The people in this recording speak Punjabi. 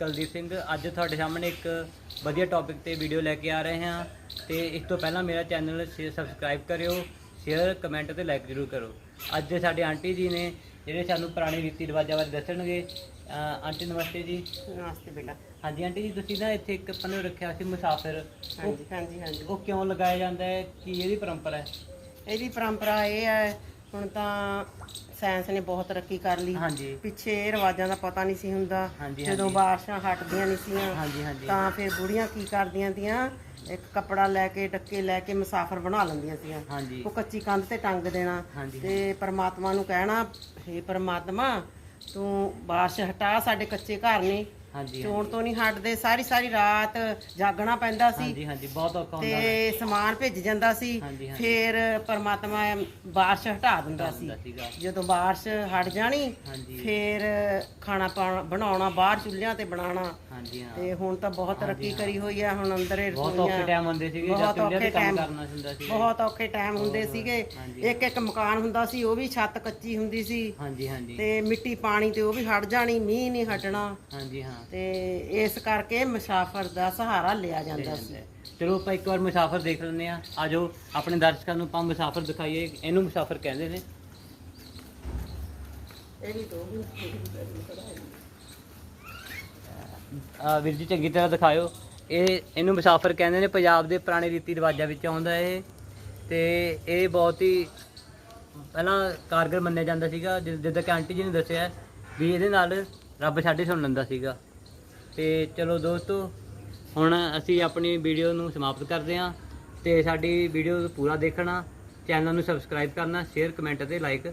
ਕੁਲਦੀਪ ਸਿੰਘ ਅੱਜ ਤੁਹਾਡੇ ਸਾਹਮਣੇ ਇੱਕ ਵਧੀਆ ਟੌਪਿਕ ਤੇ ਵੀਡੀਓ ਲੈ ਕੇ ਆ ਰਹੇ ਹਾਂ ਤੇ ਇਸ ਤੋਂ ਪਹਿਲਾਂ ਮੇਰਾ ਚੈਨਲ ਸਬਸਕ੍ਰਾਈਬ ਕਰਿਓ ਸ਼ੇਅਰ ਕਮੈਂਟ ਤੇ ਲਾਈਕ ਜ਼ਰੂਰ ਕਰੋ। ਅੱਜ ਦੇ ਸਾਡੇ ਆਂਟੀ ਜੀ ਨੇ ਜਿਹੜੇ ਸਾਨੂੰ ਪੁਰਾਣੇ ਰੀਤੀ ਰਿਵਾਜਾਂ ਬਾਰੇ ਦੱਸਣਗੇ ਆਂਟੀ ਨਮਸਤੇ ਜੀ। ਨਮਸਤੇ ਬੇਟਾ। ਹਾਂਜੀ ਆਂਟੀ ਜੀ ਤੁਸੀਂ ਨਾ ਇੱਥੇ ਇੱਕ ਪੰਨੂ ਰੱਖਿਆ ਸੀ ਮੁਸਾਫਿਰ ਹਾਂਜੀ ਹਾਂਜੀ। ਉਹ ਕਿਉਂ ਲਗਾਇਆ ਜਾਂਦਾ ਹੈ? ਕੀ ਇਹਦੀ ਪਰੰਪਰਾ ਹੈ? ਇਹਦੀ ਪਰੰਪਰਾ ਇਹ ਹੈ ਹੁਣ ਤਾਂ ਸਾਇੰਸ ਨੇ ਬਹੁਤ ਤਰੱਕੀ ਕਰ ਲਈ। ਪਿੱਛੇ ਇਹ ਰਿਵਾਜਾਂ ਦਾ ਪਤਾ ਨਹੀਂ ਸੀ ਹੁੰਦਾ। ਜਦੋਂ। ਬਾਰਿਸ਼ਾਂ ਹਟਦੀਆਂ ਨਹੀਂ ਸੀਆਂ ਹਾਂਜੀ ਤਾਂ ਫਿਰ ਬੁੜੀਆਂ ਕੀ ਕਰਦੀਆਂ ਤੀਆਂ? ਇੱਕ ਕੱਪੜਾ ਲੈ ਕੇ ਡੱਕੇ ਲੈ ਕੇ ਮੁਸਾਫਰ ਬਣਾ ਲੈਂਦੀਆਂ ਸੀਆਂ ਹਾਂਜੀ। ਉਹ ਕੱਚੀ ਕੰਧ ਤੇ ਟੰਗ ਦੇਣਾ। ਤੇ ਪਰਮਾਤਮਾ ਨੂੰ ਕਹਿਣਾ ਹੇ ਪਰਮਾਤਮਾ ਤੂੰ ਬਾਰਿਸ਼ ਹਟਾ ਸਾਡੇ ਕੱਚੇ ਘਰ ਨੇ। ਹਾਂਜੀ ਚੋਣ ਤੋਂ ਨਹੀਂ ਹਟਦੇ ਸਾਰੀ ਸਾਰੀ ਰਾਤ ਜਾਗਣਾ ਪੈਂਦਾ ਸੀ। ਹਾਂਜੀ ਹਾਂਜੀ ਬਹੁਤ ਔਖਾ ਹੁੰਦਾ ਤੇ ਸਮਾਨ ਭਿੱਜ ਜਾਂਦਾ ਸੀ ਹਾਂਜੀ, ਹਾਂਜੀ। ਫਿਰ ਪਰਮਾਤਮਾ ਬਾਰਿਸ਼ ਹਟਾ ਦਿੰਦਾ ਸੀ। ਹੁੰਦਾ ਸੀਗਾ। ਜਦੋਂ ਬਾਰਿਸ਼ ਹਟ ਜਾਣੀ ਹਾਂਜੀ। ਫਿਰ ਖਾਣਾ ਬਣਾਉਣਾ ਬਾਹਰ ਚੁੱਲ੍ਹਿਆਂ ਤੇ ਬਣਾਉਣਾ। ਹਾਂਜੀ ਹਾਂ। ਤੇ ਹੁਣ ਤਾਂ ਬਹੁਤ ਤਰੱਕੀ ਕਰੀ ਹੋਈ ਆ ਹੁਣ ਅੰਦਰੇ ਬਹੁਤ ਔਖੇ ਟਾਈਮ ਹੁੰਦੇ ਸੀਗੇ ਜਦ ਬਹੁਤ ਚੁੱਲ੍ਹੇ ਤੇ ਔਖੇ ਕੰਮ time- ਕਰਨਾ ਹੁੰਦਾ ਸੀ ਬਹੁਤ ਔਖੇ ਟਾਈਮ ਹੁੰਦੇ ਸੀਗੇ। ਹਾਂਜੀ। ਇੱਕ ਇੱਕ ਮਕਾਨ ਹੁੰਦਾ ਸੀ ਉਹ ਵੀ ਛੱਤ ਕੱਚੀ ਹੁੰਦੀ ਸੀ। ਹਾਂਜੀ ਹਾਂਜੀ। ਤੇ ਮਿੱਟੀ ਪਾਣੀ ਤੇ ਉਹ ਵੀ ਹਟ ਜਾਣੀ ਮੀਂਹ ਨਹੀਂ ਹਟਣਾ। ਹਾਂਜੀ ਹਾਂ। ਤੇ ਇਸ ਕਰਕੇ ਮੁਸਾਫਰ ਦਾ ਸਹਾਰਾ ਲਿਆ ਜਾਂਦਾ ਸੀ। ਚਲੋ ਆਪਾਂ ਇੱਕ ਵਾਰ ਮੁਸਾਫਰ ਦੇਖ ਲੈਂਦੇ ਆ ਆਜੋ ਆਪਣੇ ਦਰਸ਼ਕਾਂ ਨੂੰ ਆਪਾਂ ਮੁਸਾਫਰ ਦਿਖਾਈਏ। ਇਹਨੂੰ ਮੁਸਾਫਰ ਕਹਿੰਦੇ ਨੇ। ਇਹ ਵੀ ਦੋ ਆ ਵੀਰ ਜੀ ਚੰਗੀ ਤਰ੍ਹਾਂ ਦਿਖਾਇਓ। ਇਹ ਇਹਨੂੰ ਮੁਸਾਫਰ ਕਹਿੰਦੇ ਨੇ ਪੰਜਾਬ ਦੇ ਪੁਰਾਣੇ ਰੀਤੀ ਰਿਵਾਜਾਂ ਵਿੱਚ ਆਉਂਦਾ ਇਹ। ਤੇ ਇਹ ਬਹੁਤ ਹੀ ਪਹਿਲਾਂ ਕਾਰਗਰ ਮੰਨਿਆ ਜਾਂਦਾ ਸੀਗਾ। ਜਿੱਦਾਂ ਕਿ ਆਂਟੀ ਜੀ ਨੇ ਦੱਸਿਆ ਵੀ ਇਹਦੇ ਨਾਲ ਰੱਬ ਸਾਡੇ ਸੁਣ ਲੈਂਦਾ ਸੀਗਾ। ਤੇ ਚਲੋ ਦੋਸਤੋ, ਹੁਣ ਅਸੀਂ ਆਪਣੀ ਵੀਡੀਓ ਨੂੰ ਸਮਾਪਤ ਕਰਦੇ ਹਾਂ ਤੇ ਸਾਡੀ ਵੀਡੀਓ ਪੂਰਾ ਦੇਖਣਾ ਚੈਨਲ ਨੂੰ ਸਬਸਕ੍ਰਾਈਬ ਕਰਨਾ ਸ਼ੇਅਰ ਕਮੈਂਟ ਅਤੇ ਲਾਈਕ